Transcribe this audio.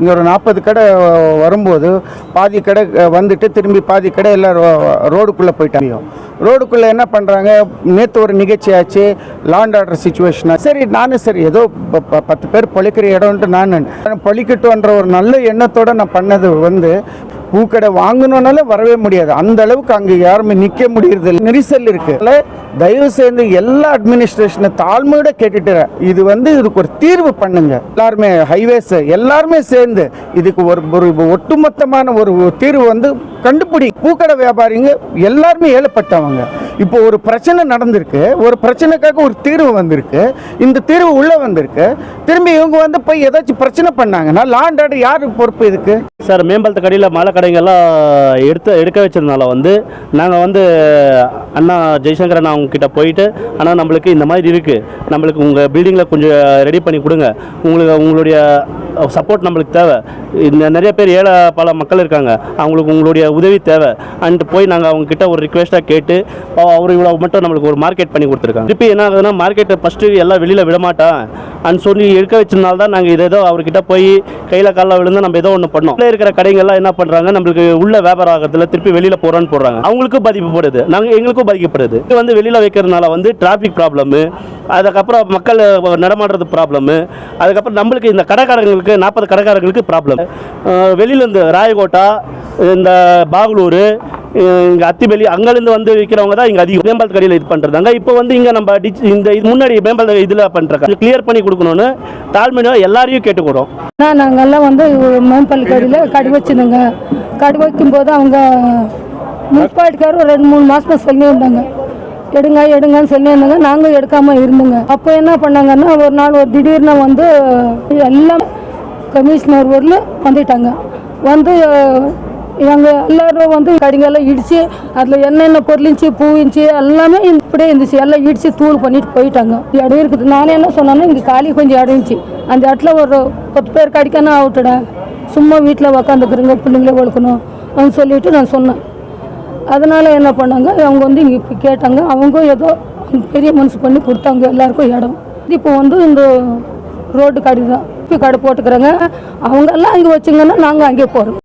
இங்கே ஒரு நாற்பது கடை வரும்போது பாதி கடை வந்துட்டு திரும்பி பாதி கடை எல்லாம் ரோ- ரோடுக்குள்ளே போயிட்டாங்க. ரோடுக்குள்ளே என்ன பண்ணுறாங்க நேற்று ஒரு நிகழ்ச்சி ஆச்சு. லாண்ட் ஆர்டர் சுச்சுவேஷனா சரி நானும் சரி ஏதோ ப- ப- பத்து பேர் பழிக்கிற இடம்ன்ட்டு நான். பழிக்கட்டுன்ற ஒரு நல்ல எண்ணத்தோடு நான் பண்ணது வந்து பூக்கடை வாங்கணுன்னாலும் வரவே முடியாது. அந்த அளவுக்கு அங்கே யாருமே நிற்க முடியறது நெரிசல் இருக்கு. தயவு செய்து எல்லா அட்மினிஸ்ட்ரேஷனை தாழ்மையோட கேட்டுட்டு இது வந்து இதுக்கு ஒரு தீர்வு பண்ணுங்க. எல்லாருமே ஹைவேஸ் எல்லாருமே சேர்ந்து இதுக்கு ஒரு ஒரு ஒட்டுமொத்தமான ஒரு தீர்வு வந்து கண்டுபிடி. பூக்கடை வியாபாரிங்க எல்லாருமே ஏழப்பட்டவங்க. இப்போ ஒரு பிரச்சனை நடந்திருக்கு ஒரு பிரச்சனைக்காக ஒரு தீர்வு வந்திருக்கு. இந்த தீர்வு உள்ள வந்திருக்கு. திரும்பி இவங்க வந்து போய் ஏதாச்சும் பிரச்சனை பண்ணாங்கன்னா லாண்ட் ஆர்டர் யாருக்கு பொறுப்பு இதுக்கு? சார் மேம்பாலத்து கடையில் மலை கடைங்கெல்லாம் எடுத்து எடுக்க வச்சதுனால வந்து நாங்கள் வந்து அண்ணா ஜெய்சங்கர் அண்ணா அவங்ககிட்ட போயிட்டு ஆனால் நம்மளுக்கு இந்த மாதிரி இருக்குது நம்மளுக்கு உங்கள் பில்டிங்கில் கொஞ்சம் ரெடி பண்ணி கொடுங்க. உங்களுக்கு உங்களுடைய சப்போர்ட் நம்மளுக்கு தேவை. நிறைய பேர் ஏழை பல மக்கள் இருக்காங்க. அவங்களுக்கு உங்களுடைய உதவி தேவை. அண்ட் போய் நாங்கள் அவங்கக்கிட்ட ஒரு ரிக்வெஸ்ட்டாக கேட்டு அவர் இவ்வளோ மட்டும் நம்மளுக்கு ஒரு மார்க்கெட் பண்ணி கொடுத்துருக்காங்க. திருப்பி என்ன ஆகுதுன்னா மார்க்கெட்டை ஃபஸ்ட்டு எல்லாம் வெளியில் விடமாட்டான் அண்ட் சொல்லி எடுக்க வச்சதுனால தான் நாங்கள் இதை ஏதோ அவர்கிட்ட போய் கையில் காலில் விழுந்து நம்ம ஏதோ ஒன்று பண்ணோம். உள்ளே இருக்கிற கடைங்கள்லாம் என்ன பண்ணுறாங்க நம்மளுக்கு உள்ள வியாபாரம் ஆகிறதுல திருப்பி வெளியில் போகிறோன்னு போடுறாங்க. அவங்களுக்கும் பாதிக்கப்படுது நாங்கள் எங்களுக்கும் பாதிக்கப்படுது. இது வந்து வெளியில் வைக்கிறதுனால வந்து டிராஃபிக் ப்ராப்ளமு அதுக்கப்புறம் மக்கள் நடமாடுறது ப்ராப்ளமு அதுக்கப்புறம் நம்மளுக்கு இந்த கடைக்காரங்களுக்கு நாற்பது கடைக்காரங்களுக்கு ப்ராப்ளம் வெளியிலேருந்து ராயகோட்டா இந்த பாகலூர் இங்கே அத்திபலி அங்கேருந்து வந்து விற்கிறவங்க தான் இங்கே அதிகம். மேம்பாலத்து கடையில் இது பண்ணுறாங்க இப்போ வந்து இங்கே நம்ம டிச் இந்த இது முன்னாடி மேம்பாலத்து இதில் பண்ணுறாங்க கிளியர் பண்ணி கொடுக்கணும்னு தாழ்மையாக எல்லாரையும் கேட்டுக்கிறோம் ஆனால் நாங்கள்லாம் வந்து மேம்பள்ளி கடையில் கடு வச்சுருந்தோங்க கடை வைக்கும்போது அவங்க முப்பாட்டுக்காரர் ரெண்டு மூணு மாதமாக சொல்லியிருந்தாங்க எடுங்க எடுங்கன்னு சொல்லியிருந்தாங்க நாங்கள் எடுக்காமல் இருந்தோங்க. அப்போ என்ன பண்ணாங்கன்னா ஒரு நாள் ஒரு திடீர்னு வந்து எல்லாம் கமிஷனர் ஊரில் வந்துட்டாங்க. வந்து எங்கள் எல்லோரும் வந்து கடிங்கெல்லாம் இடித்து அதில் என்னென்ன பொருள் இருந்துச்சு பூ இருந்துச்சு எல்லாமே இப்படியே இருந்துச்சு. எல்லாம் இடித்து தூள் பண்ணிட்டு போயிட்டாங்க. இடம் இருக்குது. நானே என்ன சொன்னேன்னா இங்கே காலி கொஞ்சம் இடம் இருந்துச்சு. அந்த இடத்துல ஒரு பத்து பேர் கடிக்கணும் ஆகட்டுடா சும்மா வீட்டில் உக்காந்துக்கிறங்க பிள்ளைங்களே வளர்க்கணும் அப்படின்னு சொல்லிட்டு நான் சொன்னேன். அதனால் என்ன பண்ணாங்க அவங்க வந்து இங்கே இப்போ கேட்டாங்க. அவங்க ஏதோ பெரிய மனசு பண்ணி கொடுத்தாங்க. எல்லாருக்கும் இடம். இப்போ வந்து இந்த ரோட்டு கடி தான் கார்டு போட்டுக்கிறோங்க. அவங்கெல்லாம் அங்கே வச்சுங்கன்னா நாங்கள் அங்கே போகிறோம்